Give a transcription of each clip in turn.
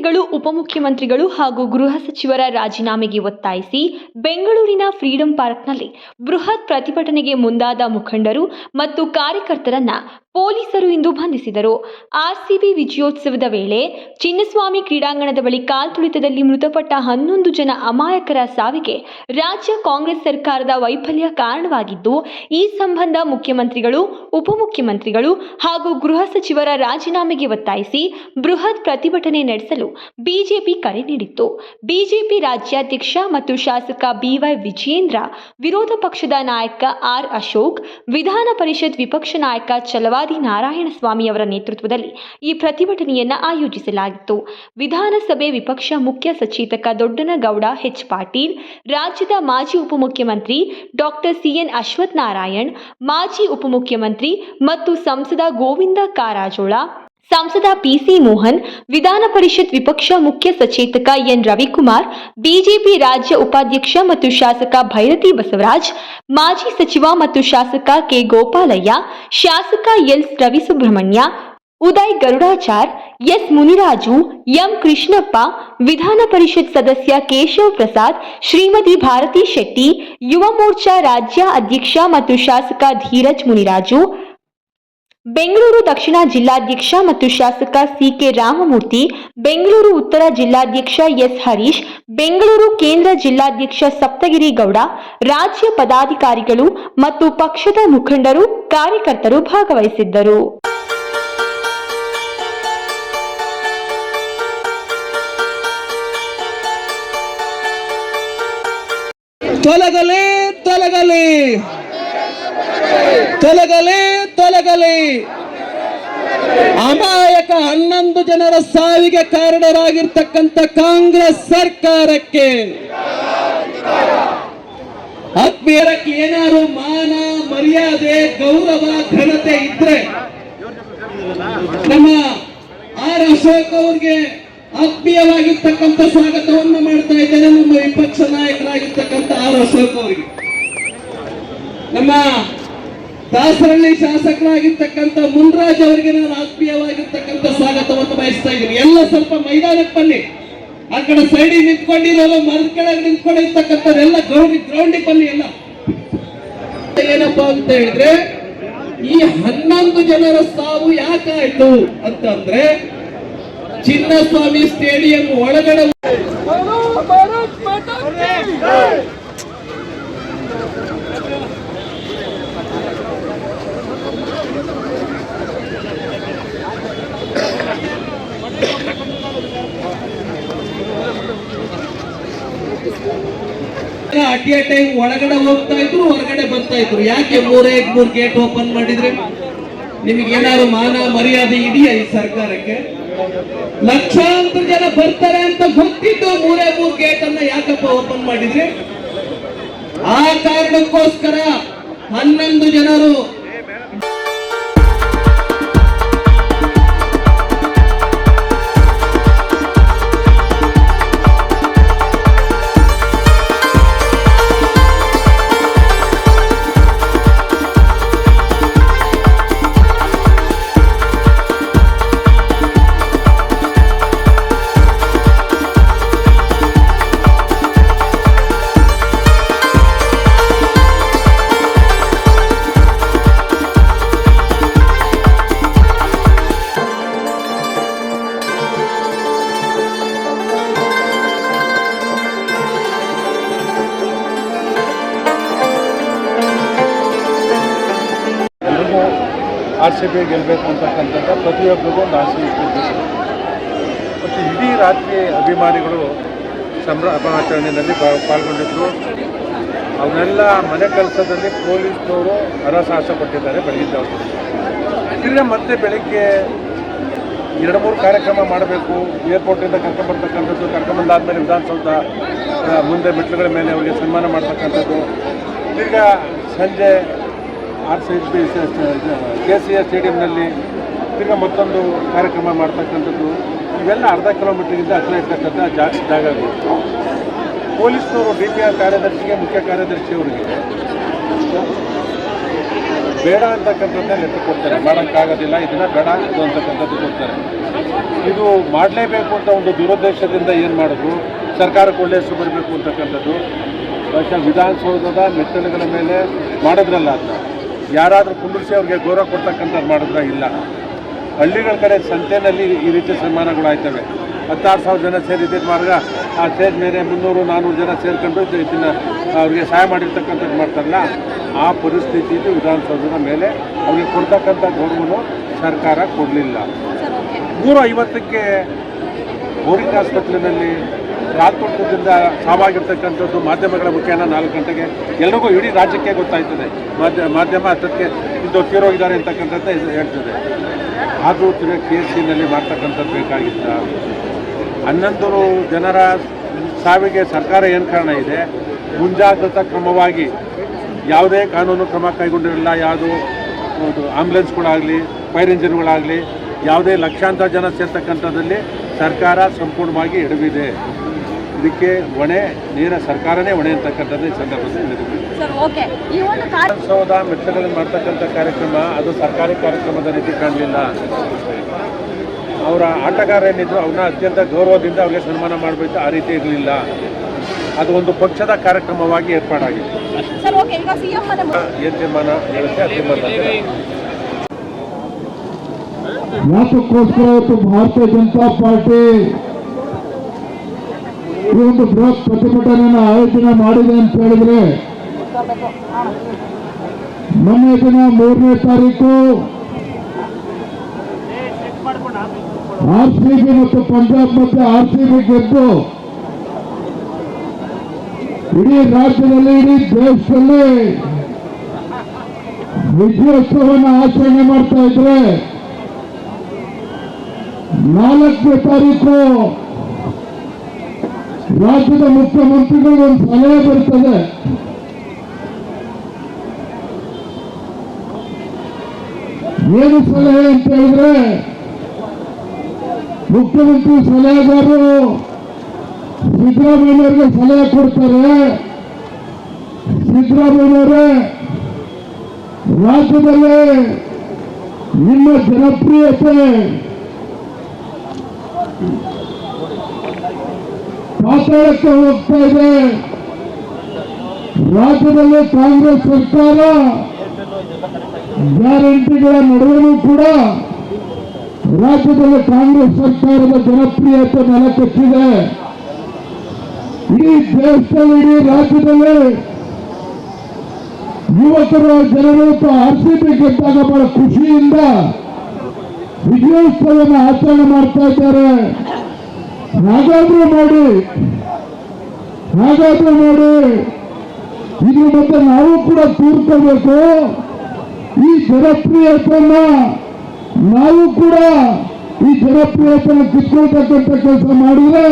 ಮುಖ್ಯಮಂತ್ರಿಗಳು ಉಪಮುಖ್ಯಮಂತ್ರಿಗಳು ಹಾಗೂ ಗೃಹ ಸಚಿವರ ರಾಜೀನಾಮೆಗೆ ಒತ್ತಾಯಿಸಿ ಬೆಂಗಳೂರಿನ ಫ್ರೀಡಂ ಪಾರ್ಕ್ನಲ್ಲಿ ಬೃಹತ್ ಪ್ರತಿಭಟನೆಗೆ ಮುಂದಾದ ಮುಖಂಡರು ಮತ್ತು ಕಾರ್ಯಕರ್ತರನ್ನ ಪೊಲೀಸರು ಇಂದು ಬಂಧಿಸಿದರು. ಆರ್ಸಿಬಿ ವಿಜಯೋತ್ಸವದ ವೇಳೆ ಚಿನ್ನಸ್ವಾಮಿ ಕ್ರೀಡಾಂಗಣದ ಬಳಿ ಕಾಲ್ತುಳಿತದಲ್ಲಿ ಮೃತಪಟ್ಟ ಹನ್ನೊಂದು ಜನ ಅಮಾಯಕರ ಸಾವಿಗೆ ರಾಜ್ಯ ಕಾಂಗ್ರೆಸ್ ಸರ್ಕಾರದ ವೈಫಲ್ಯ ಕಾರಣವಾಗಿದ್ದು, ಈ ಸಂಬಂಧ ಮುಖ್ಯಮಂತ್ರಿಗಳು, ಉಪಮುಖ್ಯಮಂತ್ರಿಗಳು ಹಾಗೂ ಗೃಹ ಸಚಿವರ ರಾಜೀನಾಮೆಗೆ ಒತ್ತಾಯಿಸಿ ಬೃಹತ್ ಪ್ರತಿಭಟನೆ ನಡೆಸಲು ಬಿಜೆಪಿ ಕರೆ ನೀಡಿತ್ತು. ಬಿಜೆಪಿ ರಾಜ್ಯಾಧ್ಯಕ್ಷ ಮತ್ತು ಶಾಸಕ ಬಿವೈ ವಿಜಯೇಂದ್ರ, ವಿರೋಧ ಪಕ್ಷದ ನಾಯಕ ಆರ್. ಅಶೋಕ್, ವಿಧಾನ ಪರಿಷತ್ ವಿಪಕ್ಷ ನಾಯಕ ಚಲವಾದಿ ನಾರಾಯಣಸ್ವಾಮಿ ಅವರ ನೇತೃತ್ವದಲ್ಲಿ ಈ ಪ್ರತಿಭಟನೆಯನ್ನು ಆಯೋಜಿಸಲಾಗಿತ್ತು. ವಿಧಾನಸಭೆ ವಿಪಕ್ಷ ಮುಖ್ಯ ಸಚೇತಕ ದೊಡ್ಡನಗೌಡ ಎಚ್ ಪಾಟೀಲ್, ರಾಜ್ಯದ ಮಾಜಿ ಉಪಮುಖ್ಯಮಂತ್ರಿ ಡಾಕ್ಟರ್ ಸಿಎನ್ ಅಶ್ವಥ್ ನಾರಾಯಣ್ ಮಾಜಿ ಉಪಮುಖ್ಯಮಂತ್ರಿ ಮತ್ತು ಸಂಸದ ಗೋವಿಂದ ಕಾರಜೋಳ ಸಂಸದ ಪಿಸಿ ಮೋಹನ್ ವಿಧಾನ ಪರಿಷತ್ ವಿಪಕ್ಷ ಮುಖ್ಯ ಸಚೇತಕ ಎನ್ ರವಿಕುಮಾರ್ ಬಿಜೆಪಿ ರಾಜ್ಯ ಉಪಾಧ್ಯಕ್ಷ ಮತ್ತು ಶಾಸಕ ಭೈರತಿ ಬಸವರಾಜ್ ಮಾಜಿ ಸಚಿವ ಮತ್ತು ಶಾಸಕ ಕೆ ಗೋಪಾಲಯ್ಯ ಶಾಸಕ L Ravi Subramanya Uday Garudachar S Muniraju M Krishnappa Vidhana Parishat ಸದಸ್ಯ ಕೇಶವ್ ಪ್ರಸಾದ್ ಶ್ರೀಮತಿ ಭಾರತಿ ಶೆಟ್ಟಿ ಯುವ ಮೋರ್ಚಾ ರಾಜ್ಯ ಅಧ್ಯಕ್ಷ ಮತ್ತು ಶಾಸಕ ಧೀರಜ್ ಮುನಿರಾಜು ಬೆಂಗಳೂರು ದಕ್ಷಿಣ ಜಿಲ್ಲಾಧ್ಯಕ್ಷ ಮತ್ತು ಶಾಸಕ ಸಿಕೆ ರಾಮಮೂರ್ತಿ, ಬೆಂಗಳೂರು ಉತ್ತರ ಜಿಲ್ಲಾಧ್ಯಕ್ಷ ಎಸ್. ಹರೀಶ್, ಬೆಂಗಳೂರು ಕೇಂದ್ರ ಜಿಲ್ಲಾಧ್ಯಕ್ಷ ಸಪ್ತಗಿರಿ ಗೌಡ, ರಾಜ್ಯ ಪದಾಧಿಕಾರಿಗಳು ಮತ್ತು ಪಕ್ಷದ ಮುಖಂಡರು, ಕಾರ್ಯಕರ್ತರು ಭಾಗವಹಿಸಿದ್ದರು. ತೊಲಗಲಿ ತೊಲಗಲಿ. ತೊಲಗಲಿ ತೊಲಗಲಿ. ಅಮಾಯಕ ಹನ್ನೊಂದು ಜನರ ಸಾವಿಗೆ ಕಾರಣರಾಗಿರ್ತಕ್ಕಂಥ ಕಾಂಗ್ರೆಸ್ ಸರ್ಕಾರಕ್ಕೆ ಆತ್ಮೀಯರಕ್ಕೆ ಏನಾದ್ರು ಮಾನ, ಮರ್ಯಾದೆ, ಗೌರವ, ಘನತೆ ಇದ್ರೆ ನಮ್ಮ ಆರ್ ಅಶೋಕ್ ಅವ್ರಿಗೆ ಆತ್ಮೀಯವಾಗಿರ್ತಕ್ಕಂಥ ಸ್ವಾಗತವನ್ನು ಮಾಡ್ತಾ ಇದ್ದೇನೆ ನಮ್ಮ ವಿಪಕ್ಷ ನಾಯಕರಾಗಿರ್ತಕ್ಕಂಥ ಆರ್ ಅಶೋಕ್ ಅವರಿಗೆ. ನಮ್ಮ ದಾಸರಳ್ಳಿ ಶಾಸಕರಾಗಿರ್ತಕ್ಕಂಥ ಮುನ್ರಾಜ್ ಅವರಿಗೆ ನಾನು ಆತ್ಮೀಯವಾಗಿರ್ತಕ್ಕಂಥ ಸ್ವಾಗತವನ್ನು ಬಯಸ್ತಾ ಇದ್ದೀನಿ. ಎಲ್ಲ ಸ್ವಲ್ಪ ಮೈದಾನಕ್ಕೆ ಬನ್ನಿ. ಆ ಕಡೆ ಸೈಡಿಗೆ ನಿಂತ್ಕೊಂಡಿರೋಲ್ಲ ಮರದ ಕೆಳಗೆ ನಿಂತ್ಕೊಂಡಿರ್ತಕ್ಕಂಥವ್ರೆಲ್ಲ ಗ್ರೌಂಡ್ ಗ್ರೌಂಡಿಗೆ ಬನ್ನಿ ಎಲ್ಲ. ಏನಪ್ಪಾ ಅಂತ ಹೇಳಿದ್ರೆ, ಈ ಹನ್ನೊಂದು ಜನರ ಸಾವು ಯಾಕಾಯ್ತು ಅಂತಂದ್ರೆ ಚಿನ್ನಸ್ವಾಮಿ ಸ್ಟೇಡಿಯಂ ಒಳಗಡೆ ಅಟ್ ಎ ಟೈಮ್ ಒಳಗಡೆ ಹೋಗ್ತಾ ಇದ್ರು, ಹೊರಗಡೆ ಬರ್ತಾ ಇದ್ರು. ಯಾಕೆ ಮೂರೇ ಮೂರ್ ಗೇಟ್ ಓಪನ್ ಮಾಡಿದ್ರೆ? ನಿಮ್ಗೆ ಏನಾದ್ರು ಮಾನ ಮರ್ಯಾದೆ ಇದೆಯಾ ಈ ಸರ್ಕಾರಕ್ಕೆ? ಲಕ್ಷಾಂತರ ಜನ ಬರ್ತಾರೆ ಅಂತ ಗೊತ್ತಿದ್ದು ಮೂರೇ ಮೂರ್ ಗೇಟ್ ಅನ್ನ ಯಾಕಪ್ಪ ಓಪನ್ ಮಾಡಿದ್ರೆ? ಆ ಕಾರಣಕ್ಕೋಸ್ಕರ ಹನ್ನೊಂದು ಜನರು ಆರ್ ಸಿ ಬಿ ಗೆಲ್ಲಬೇಕು ಅಂತಕ್ಕಂಥದ್ದು ಪ್ರತಿಯೊಬ್ಬರಿಗೂ ಒಂದು ಆಸೆ ಇತ್ತು ಮತ್ತು ಇಡೀ ರಾತ್ರಿ ಅಭಿಮಾನಿಗಳು ಸಂಭ್ರಮಾಚರಣೆಯಲ್ಲಿ ಪಾ- ಪಾಲ್ಗೊಂಡಿದ್ದರು ಅವನ್ನೆಲ್ಲ ಮನೆ ಕೆಲಸದಲ್ಲಿ ಪೊಲೀಸ್ನವರು ಹರಸಾಹಸ ಕೊಟ್ಟಿದ್ದಾರೆ ಜಾವದಲ್ಲಿ ತಿರ್ಗಾ ಮತ್ತೆ ಬೆಳಗ್ಗೆ ಎರಡು ಮೂರು ಕಾರ್ಯಕ್ರಮ ಮಾಡಬೇಕು. ಏರ್ಪೋರ್ಟಿಂದ ಕರ್ಕೊಂಡ್ಬರ್ತಕ್ಕಂಥದ್ದು ಕರ್ಕೊಂಬಂದಾದ್ಮೇಲೆ ವಿಧಾನಸೌಧ ಮುಂದೆ ಮೆಟ್ಲುಗಳ ಮೇಲೆ ಅವರಿಗೆ ಸನ್ಮಾನ ಮಾಡ್ತಕ್ಕಂಥದ್ದು. ಈಗ ಸಂಜೆ R C B K C R ಸ್ಟೇಡಿಯಂನಲ್ಲಿ ತಿರ್ಗ ಮತ್ತೊಂದು ಕಾರ್ಯಕ್ರಮ ಮಾಡ್ತಕ್ಕಂಥದ್ದು. ಇವೆಲ್ಲ ಅರ್ಧ ಕಿಲೋಮೀಟ್ರಿಗಿಂತ ಹತ್ತಿರ ಇರ್ತಕ್ಕಂಥ ಜಾ ಜಾಗಗಳು ಪೊಲೀಸ್ನವರು ಡಿ ಪಿ ಆರ್ ಕಾರ್ಯದರ್ಶಿಗೆ ಮುಖ್ಯ ಕಾರ್ಯದರ್ಶಿ ಅವರಿಗೆ. ಬೇಡ ಅಂತಕ್ಕಂಥದ್ದೇ ಲೆಕ್ಕ ಕೊಡ್ತಾರೆ. ಮಾಡೋಕ್ಕಾಗೋದಿಲ್ಲ, ಇದನ್ನ ಬೇಡ ಇದು ಅಂತಕ್ಕಂಥದ್ದು ಕೊಡ್ತಾರೆ. ಇದು ಮಾಡಲೇಬೇಕು ಅಂತ ಒಂದು ದುರುದ್ದೇಶದಿಂದ ಏನು ಮಾಡೋದು? ಸರ್ಕಾರಕ್ಕೆ ಒಳ್ಳೆ ಹೆಸರು ಬರಬೇಕು ಅಂತಕ್ಕಂಥದ್ದು. ಬಹುಶಃ ವಿಧಾನಸೌಧದ ಮೆಟ್ಟಲುಗಳ ಮೇಲೆ ಮಾಡಿದ್ರಲ್ಲ ಅದನ್ನ ಯಾರಾದರೂ ಕುಂದಿರಿಸಿ ಅವ್ರಿಗೆ ಗೌರವ ಕೊಡ್ತಕ್ಕಂಥದ್ದು ಮಾಡಿದ್ರೆ ಇಲ್ಲ. ಹಳ್ಳಿಗಳ ಕಡೆ ಸಂತೆಯಲ್ಲಿ ಈ ರೀತಿ ಸನ್ಮಾನಗಳಾಯ್ತವೆ ಹತ್ತಾರು ಸಾವಿರ ಜನ ಸೇರಿದ್ದ ಮಾರ್ಗ ಆ ಸ್ಟೇಜ್ ಮೇಲೆ ಮುನ್ನೂರು ನಾನ್ನೂರು ಜನ ಸೇರ್ಕೊಂಡು ಇದು- ಇದನ್ನ ಅವ್ರಿಗೆ ಸಹಾಯ ಮಾಡಿರ್ತಕ್ಕಂಥದ್ದು ಮಾಡ್ತಾರಲ್ಲ ಆ ಪರಿಸ್ಥಿತಿ ಇದು ವಿಧಾನಸೌಧದ ಮೇಲೆ ಅವ್ರಿಗೆ ಕೊಡ್ತಕ್ಕಂಥ ಗೌರವನು ಸರ್ಕಾರ ಕೊಡಲಿಲ್ಲ. ನೂರ ಐವತ್ತಕ್ಕೆ ಬೋರಿಂಗ್ ಆಸ್ಪತ್ರೆಯಲ್ಲಿ ರಾತ್ರಿ ಸಾವಾಗಿರ್ತಕ್ಕಂಥದ್ದು ಮಾಧ್ಯಮಗಳ ಮುಖೇನ ನಾಲ್ಕು ಗಂಟೆಗೆ. ಎಲ್ರಿಗೂ ಇಡೀ ರಾಜ್ಯಕ್ಕೆ ಗೊತ್ತಾಯ್ತದೆ. ಮಾಧ್ಯ, ಮಾಧ್ಯಮ ಹತ್ತಕ್ಕೆ ಇದು ತೀರೋಗಿದ್ದಾರೆ ಅಂತಕ್ಕಂಥದ್ದು ಇದು ಹೇಳ್ತದೆ. ಆದರೂ ತಿರ್ಗಿ ಕೆ ಎಸ್ ಸಿನಲ್ಲಿ ಮಾಡ್ತಕ್ಕಂಥದ್ದು ಬೇಕಾಗಿತ್ತ ಹನ್ನೊಂದು ಜನರ ಸಾವಿಗೆ ಸರ್ಕಾರ ಏನು ಕಾರಣ ಇದೆ? ಮುಂಜಾಗ್ರತಾ ಕ್ರಮವಾಗಿ ಯಾವುದೇ ಕಾನೂನು ಕ್ರಮ ಕೈಗೊಂಡಿರಲಿಲ್ಲ. ಯಾವುದು ಆಂಬ್ಯುಲೆನ್ಸ್ಗಳಾಗಲಿ ಫೈರ್ ಇಂಜಿನ್ಗಳಾಗಲಿ, ಯಾವುದೇ ಲಕ್ಷಾಂತರ ಜನ ಸೇರ್ತಕ್ಕಂಥದ್ದಲ್ಲಿ ಸರ್ಕಾರ ಸಂಪೂರ್ಣವಾಗಿ ಎಡವಿದೆ ಇದಕ್ಕೆ ಹೊಣೆ ನೇರ ಸರ್ಕಾರನೇ ಹೊಣೆ ಅಂತಕ್ಕಂಥದ್ದು ಈ ಸಂದರ್ಭದಲ್ಲಿ ಸೌಧ ಸರ್ ಓಕೆ. ಈ ಒಂದು ಕಾರ್ಯ ವಿಧಾನಸೌಧ ಮೆಟ್ಟಲಲ್ಲಿ ಮಾಡ್ತಕ್ಕಂಥ ಕಾರ್ಯಕ್ರಮ ಅದು ಸರ್ಕಾರಿ ಕಾರ್ಯಕ್ರಮದ ರೀತಿ ಕಾಣಲಿಲ್ಲ. ಅವರ ಆಟಗಾರ ಏನಿದ್ರು ಅವನ್ನ ಅತ್ಯಂತ ಗೌರವದಿಂದ ಅವ್ರಿಗೆ ಸನ್ಮಾನ ಮಾಡಬೇಕು ಆ ರೀತಿ ಇರಲಿಲ್ಲ. ಅದು ಒಂದು ಪಕ್ಷದ ಕಾರ್ಯಕ್ರಮವಾಗಿ ಏರ್ಪಾಡಾಗಿದೆ ಸರ್ ಓಕೆ. ಈಗ ಸಿಎಂ ಏನು ತೀರ್ಮಾನ ಹೇಳುತ್ತೆ? ಆ ತೀರ್ಮಾನದಲ್ಲಿ ಯಾತಕ್ಕೋಸ್ಕರ ಇವತ್ತು ಭಾರತೀಯ ಜನತಾ ಪಾರ್ಟಿ ಈ ಒಂದು ಬೃಹತ್ ಪ್ರತಿಭಟನೆಯನ್ನು ಆಯೋಜನೆ ಮಾಡಿದೆ ಅಂತ ಹೇಳಿದ್ರೆ ಮೊನ್ನೆ ದಿನ ಮೂರನೇ ತಾರೀಕು ಆರ್ ಸಿ ಬಿ ಮತ್ತು ಪಂಜಾಬ್ ಮತ್ತೆ ಆರ್ ಸಿ ಬಿ ಗೆದ್ದು ಇಡೀ ರಾಜ್ಯದಲ್ಲಿ, ಇಡೀ ದೇಶದಲ್ಲಿ ವಿಜಯೋತ್ಸವವನ್ನು ಆಚರಣೆ ಮಾಡ್ತಾ ಇದ್ರೆ ನಾಲ್ಕನೇ ತಾರೀಕು ರಾಜ್ಯದ ಮುಖ್ಯಮಂತ್ರಿಗಳು ಒಂದು ಸಲಹೆ ಬರ್ತದೆ. ಏನು ಸಲಹೆ ಅಂತ ಹೇಳಿದ್ರೆ, ಮುಖ್ಯಮಂತ್ರಿ ಸಲಹೆಗಾರರು ಸಿದ್ದರಾಮಯ್ಯವ್ರಿಗೆ ಸಲಹೆ ಕೊಡ್ತಾರೆ. ಸಿದ್ದರಾಮಯ್ಯವರೇ ರಾಜ್ಯದಲ್ಲಿ ನಿಮ್ಮ ಜನಪ್ರಿಯತೆ. ಪಾತಾಳಕ್ಕೆ ಹೋಗ್ತಾ ಇದೆ. ರಾಜ್ಯದಲ್ಲಿ ಕಾಂಗ್ರೆಸ್ ಸರ್ಕಾರ ಗ್ಯಾರಂಟಿಗಳ ನಡುವೆಯೂ ಕೂಡ ರಾಜ್ಯದಲ್ಲಿ ಕಾಂಗ್ರೆಸ್ ಸರ್ಕಾರದ ಜನಪ್ರಿಯತೆ ನೆಲಕಟ್ಟಿದೆ. ಇಡೀ ದೇಶದಲ್ಲಿ, ಇಡೀ ರಾಜ್ಯದಲ್ಲಿ ಯುವಕರು ಜನರು ಆರ್ ಸಿ ಬಿ ಗೆದ್ದಾಗ ಬಹಳ ಖುಷಿಯಿಂದ ವಿಜಯೋತ್ಸವವನ್ನು ಆಚರಣೆ ಮಾಡ್ತಾ ಇದ್ದಾರೆ. ಹಾಗಾದ್ರೂ ಮಾಡಿ ಹಾಗಾದ್ರೂ ಮಾಡಿ ಇದ್ರ ನಾವು ಕೂಡ ತೀರ್ಕೋಬೇಕು ಈ ಜನಪ್ರಿಯತೆಯನ್ನ ನಾವು ಕೂಡ ಈ ಜನಪ್ರಿಯತೆಯನ್ನು ಕಿತ್ಕೊಳ್ತಕ್ಕಂಥ ಕೆಲಸ ಮಾಡಿದ್ರೆ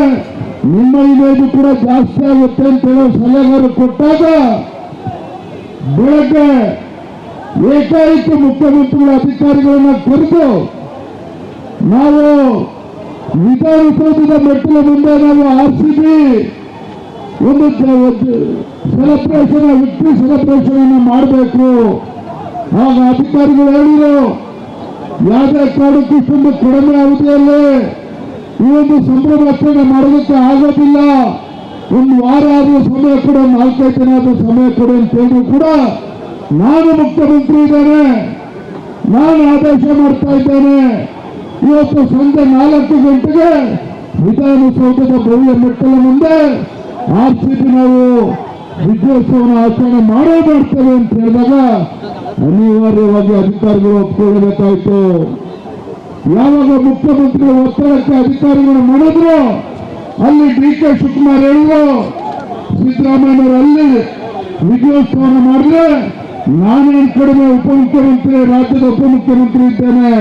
ನಿಮ್ಮ ಇಮೇಜ್ ಕೂಡ ಜಾಸ್ತಿ ಆಗುತ್ತೆ ಅಂತ ಹೇಳೋ ಸಲಹೆಗಾರರು ಕೊಟ್ಟಾಗ ಬೆಳಗ್ಗೆ ಏಕಾಏಕಿ ಮುಖ್ಯಮಂತ್ರಿಗಳ ಅಧಿಕಾರಿಗಳನ್ನ ಕರೆದು ನಾವು ವಿಧಾನಸೌಧದ ಮೆಟ್ಟಿಲ ಮುಂದೆ ನಾವು ಆರ್ ಸಿ ಬಿ ಒಂದು ಸೆಲೆಬ್ರೇಷನ್ ವಿಕ್ಟ್ರಿ ಸೆಲೆಬ್ರೇಷನ್ ಅನ್ನು ಮಾಡಬೇಕು. ಆಗ ಅಧಿಕಾರಿಗಳು ಹೇಳಿದರು, ಯಾವುದೇ ಕಾರಣಕ್ಕೂ ಇಷ್ಟೊಂದು ಕಡಿಮೆ ಅವಧಿಯಲ್ಲಿ ಈ ಒಂದು ಸಂಭ್ರಮಾಚರಣೆ ಮಾಡೋದಕ್ಕೆ ಆಗೋದಿಲ್ಲ. ಒಂದು ವಾರ ಆದರೂ ಸಮಯ ಕೊಡು, ನಾಲ್ಕೈದು ದಿನ ಆದರೂ ಸಮಯ ಕೊಡು ಅಂತ ಹೇಳಿದ್ರು ಕೂಡ ನಾನು ಮುಖ್ಯಮಂತ್ರಿ ಇದ್ದೇನೆ. ನಾನು ಆದೇಶ ಮಾಡ್ತಾ ಇದ್ದೇನೆ. ಇವತ್ತು ಸಂಜೆ ನಾಲ್ಕು ಗಂಟೆಗೆ ವಿಧಾನಸೌಧದ ಭವ್ಯ ಮೆಟ್ಟಲ ಮುಂದೆ ಆರ್ ಸಿ ಬಿ ನಾವು ವಿಜಯೋತ್ಸವನ ಆಚರಣೆ ಮಾಡೇ ಮಾಡ್ತೇವೆ ಅಂತ ಹೇಳಿದಾಗ ಅನಿವಾರ್ಯವಾಗಿ ಅಧಿಕಾರಿಗಳು ಒಪ್ಪಿಕೊಳ್ಳಬೇಕಾಯ್ತು. ಯಾವಾಗ ಮುಖ್ಯಮಂತ್ರಿ ಒತ್ತಡಕ್ಕೆ ಅಧಿಕಾರಿಗಳು ಮಾಡಿದ್ರು ಅಲ್ಲಿ ಡಿ ಕೆ ಶಿವಕುಮಾರ್ ಹೇಳಿದ್ರು ಸಿದ್ದರಾಮಯ್ಯನವರು ಅಲ್ಲಿ ವಿಜಯೋತ್ಸವನ ಮಾಡಿದ್ರೆ ನಾನೇನು ಕಡಿಮೆ ಉಪಮುಖ್ಯಮಂತ್ರಿ, ರಾಜ್ಯದ ಉಪಮುಖ್ಯಮಂತ್ರಿ ಇದ್ದೇನೆ.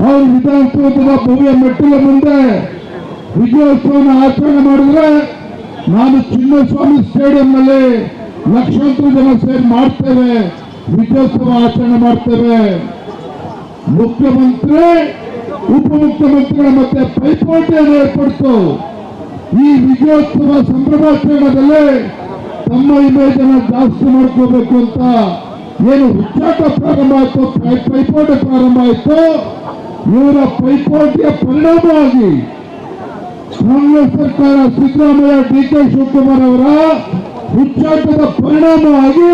ಅವರು ವಿಧಾನಸೌಧದ ಭವ್ಯ ಮೆಟ್ಟಿಲ ಮುಂದೆ ವಿಜಯೋತ್ಸವನ ಆಚರಣೆ ಮಾಡಿದ್ರೆ ನಾನು ಚಿನ್ನಸ್ವಾಮಿ ಸ್ಟೇಡಿಯಂನಲ್ಲಿ ಲಕ್ಷಾಂತರ ಜನ ಸೇರಿ ಮಾಡ್ತೇವೆ. ವಿಜಯೋತ್ಸವ ಆಚರಣೆ ಮಾಡ್ತೇವೆ. ಮುಖ್ಯಮಂತ್ರಿ, ಉಪಮುಖ್ಯಮಂತ್ರಿಗಳ ಮತ್ತೆ ಪೈಪೋಟಿಯನ್ನು ಏರ್ಪಡಿತು ಈ ವಿಜಯೋತ್ಸವ ಸಂಭ್ರಮಾಚರಣೆಯಲ್ಲಿ ತಮ್ಮ ಇಮೇಜ್ ಅನ್ನು ಜಾಸ್ತಿ ಮಾಡ್ಕೋಬೇಕು ಅಂತ ಏನು ಹುಚ್ಚಾಟ ಪ್ರಾರಂಭ ಆಯಿತು ಪೈಪೋಟಿ ಪ್ರಾರಂಭ ಆಯಿತು. ಇವರ ಪೈಪೋಟಿಯ ಪರಿಣಾಮವಾಗಿ ಕಾಂಗ್ರೆಸ್ ಸರ್ಕಾರ ಸಿದ್ದರಾಮಯ್ಯ ಡಿ ಕೆ ಶಿವಕುಮಾರ್ ಅವರ ಹುಚ್ಚಾಟದ ಪರಿಣಾಮವಾಗಿ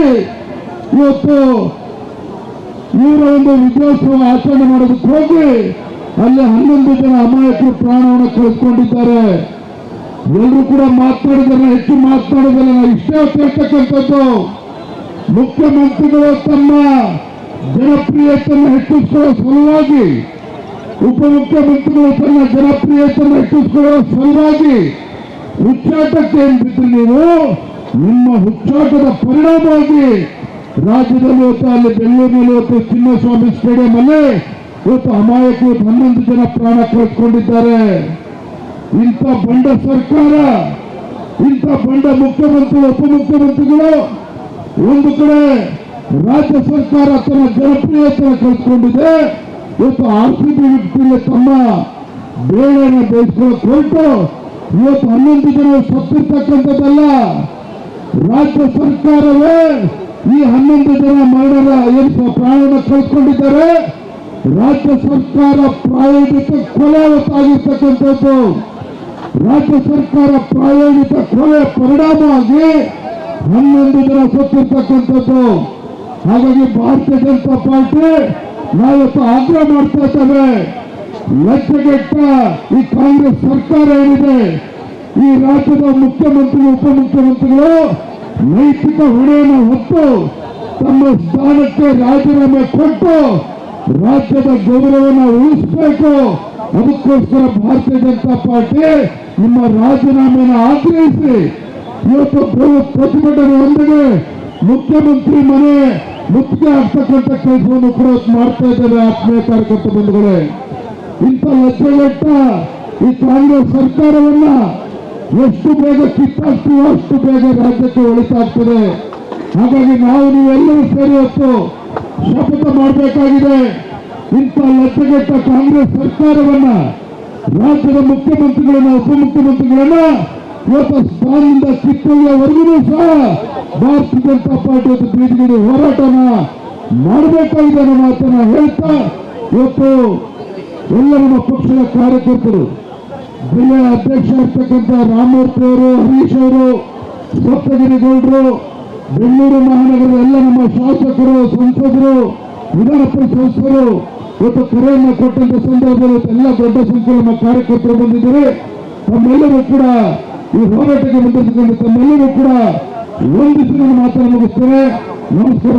ಇವತ್ತು ಇವರ ಒಂದು ವಿಜಯೋತ್ಸವ ಆಚರಣೆ ಮಾಡೋದಕ್ಕೆ ಹೋಗಿ ಅಲ್ಲಿ ಹನ್ನೊಂದು ಜನ ಅಮಾಯಕರು ಪ್ರಾಣವನ್ನು ಕಳೆದುಕೊಂಡಿದ್ದಾರೆ. ಎಲ್ಲರೂ ಕೂಡ ಮಾತನಾಡಿದ್ರೆ ಹೆಚ್ಚು ಮಾತನಾಡೋದಲ್ಲ ಇಷ್ಟೇ ಹೇಳ್ತಕ್ಕಂಥದ್ದು ಮುಖ್ಯಮಂತ್ರಿಗಳು ತಮ್ಮ ಜನಪ್ರಿಯತೆಯನ್ನು ಹೆಚ್ಚಿಸುವ ಸಲುವಾಗಿ ಉಪಮುಖ್ಯಮಂತ್ರಿಗಳು ತನ್ನ ಜನಪ್ರಿಯತೆಯನ್ನು ಹೆಚ್ಚಿಸಿಕೊಳ್ಳುವ ಸಲುವಾಗಿ ಹುಚ್ಚಾಟಕ್ಕೆ ಏನ್ ಬಿದ್ರಿ ನೀವು, ನಿಮ್ಮ ಹುಚ್ಚಾಟದ ಪರಿಣಾಮವಾಗಿ ರಾಜ್ಯದಲ್ಲಿ ಇವತ್ತು ಅಲ್ಲಿ ಬೆಂಗಳೂರಿನಲ್ಲಿ ಇವತ್ತು ಚಿನ್ನಸ್ವಾಮಿ ಸ್ಟೇಡಿಯಂ ಅಲ್ಲಿ ಇವತ್ತು ಅಮಾಯಕರು ಹನ್ನೊಂದು ಜನ ಪ್ರಾಣ ಕಳೆದುಕೊಂಡಿದ್ದಾರೆ. ಇಂಥ ಬಂಡ ಸರ್ಕಾರ, ಇಂಥ ಬಂಡ ಮುಖ್ಯಮಂತ್ರಿಗಳು ಉಪಮುಖ್ಯಮಂತ್ರಿಗಳು ಒಂದು ಕಡೆ ರಾಜ್ಯ ಸರ್ಕಾರ ತನ್ನ ಜನಪ್ರಿಯತೆಯನ್ನು ಕಳೆದುಕೊಂಡಿದೆ. ಇವತ್ತು ಆರ್ ವ್ಯಕ್ತಿಗೆ ತಮ್ಮ. ಬೇಡನ ಬೇಯಿಸ್ಕೊಳ್ಳೋಕೆ ಹೊರಟು. ಇವತ್ತು ಹನ್ನೊಂದು ಜನ ಸತ್ತಿರ್ತಕ್ಕಂಥದ್ದಲ್ಲ. ರಾಜ್ಯ ಸರ್ಕಾರವೇ ಈ ಹನ್ನೊಂದು ಜನ ಮರಣದ ಏನು ಪ್ರಾಣವನ್ನು ಕಳೆದುಕೊಂಡಿದ್ದಾರೆ ರಾಜ್ಯ ಸರ್ಕಾರ ಪ್ರಾಯೋಜಿತ ಕೊಲಾವತ್ತಾಗಿರ್ತಕ್ಕಂಥದ್ದು ರಾಜ್ಯ ಸರ್ಕಾರ ಪ್ರಾಯೋಜಿತ ಕೊಲೆ ಪರಿಣಾಮವಾಗಿ ಹನ್ನೊಂದು ಜನ ಸತ್ತಿರ್ತಕ್ಕಂಥದ್ದು. ಹಾಗಾಗಿ ಭಾರತೀಯ ಜನತಾ ಪಾರ್ಟಿ ನಾವಿವತ್ತು ಆಗ್ರಹ ಮಾಡ್ತಾ ಇದ್ದೇವೆ. ಲಜ್ಜೆಗೆಟ್ಟ ಈ ಕಾಂಗ್ರೆಸ್ ಸರ್ಕಾರ ಏನಿದೆ, ಈ ರಾಜ್ಯದ ಮುಖ್ಯಮಂತ್ರಿ, ಉಪಮುಖ್ಯಮಂತ್ರಿಗಳು ನೈತಿಕ ಹೊಣೆಯನ್ನು ಹೊತ್ತು ತಮ್ಮ ಸ್ಥಾನಕ್ಕೆ ರಾಜೀನಾಮೆ ಕೊಟ್ಟು ರಾಜ್ಯದ ಗೌರವವನ್ನು ಉಳಿಸಬೇಕು. ಅದಕ್ಕೋಸ್ಕರ ಭಾರತೀಯ ಜನತಾ ಪಾರ್ಟಿ ನಿಮ್ಮ ರಾಜೀನಾಮೆಯನ್ನು ಆಗ್ರಹಿಸಿ. ಇವತ್ತು ಬೃಹತ್ ಪ್ರತಿಭಟನೆ ಒಂದಿಗೆ ಮುಖ್ಯಮಂತ್ರಿ ಮನೆ ಮುತ್ತಿಗೆ ಆಗ್ತಕ್ಕಂಥ ಕೆಲಸವನ್ನು ಕೂಡ ಮಾಡ್ತಾ ಇದ್ದಾರೆ ಆತ್ಮೀಯ ಕಾರ್ಯಕರ್ತ ಬಂಧುಗಳೇ. ಇಂಥ ಲಜ್ಜೆಗೆಟ್ಟ ಈ ಕಾಂಗ್ರೆಸ್ ಸರ್ಕಾರವನ್ನ ಎಷ್ಟು ಬೇಗ ಕಿತ್ತಾಗ್ತೀವೋ ಅಷ್ಟು ಬೇಗ ರಾಜ್ಯಕ್ಕೆ ಒಳಿತಾಗ್ತದೆ. ಹಾಗಾಗಿ ನಾವು ನೀವೆಲ್ಲರೂ ಸೇರಿ ಹೊತ್ತು ಶಪಥ ಮಾಡಬೇಕಾಗಿದೆ. ಇಂಥ ಲಜ್ಜೆಗೆಟ್ಟ ಕಾಂಗ್ರೆಸ್ ಸರ್ಕಾರವನ್ನ ರಾಜ್ಯದ ಮುಖ್ಯಮಂತ್ರಿಗಳನ್ನ ಉಪಮುಖ್ಯಮಂತ್ರಿಗಳನ್ನ ಇವತ್ತು ಸ್ಥಾನದಿಂದ ಕಿತ್ತೊಯ್ಯವರೆಗೂ ಸಹ ಭಾರತೀಯ ಜನತಾ ಪಾರ್ಟಿ ಇವತ್ತು ಬೀದಿಗಿಡಿ ಹೋರಾಟನ ಮಾಡಬೇಕಾಗಿದೆ ಅನ್ನೋ ಮಾತನ್ನ ಹೇಳ್ತಾ ಇವತ್ತು ಎಲ್ಲ ನಮ್ಮ ಪಕ್ಷದ ಕಾರ್ಯಕರ್ತರು ಜಿಲ್ಲೆಯ ಅಧ್ಯಕ್ಷ ಇರ್ತಕ್ಕಂಥ ರಾಮಮೂರ್ತಿ ಅವರು, ಹರೀಶ್ ಅವರು, ಸಪ್ತಗಿರಿ ಗೌಡರು, ಬೆಂಗಳೂರು ಮಹಾನಗರದ ಎಲ್ಲ ನಮ್ಮ ಶಾಸಕರು, ಸಂಸದರು, ವಿಧಾನ ಪರಿಷತ್ ಇವತ್ತು ಕರೆಯನ್ನು ಕೊಟ್ಟಂತ ಸಂದರ್ಭದಲ್ಲಿ ಎಲ್ಲ ದೊಡ್ಡ ಸಂಖ್ಯೆಯ ನಮ್ಮ ಕಾರ್ಯಕರ್ತರು ಬಂದಿದ್ದಾರೆ. ತಮ್ಮೆಲ್ಲರೂ ಕೂಡ ಈ ಹೋರಾಟಕ್ಕೆ ಬಂದಿರ್ತಕ್ಕಂಥ ತಮ್ಮೆಲ್ಲರೂ ಕೂಡ ಒಂದಿಸಿನ ಮಾತನ್ನು ಮುಗಿಸ್ತೇವೆ ನಮಸ್ಕಾರ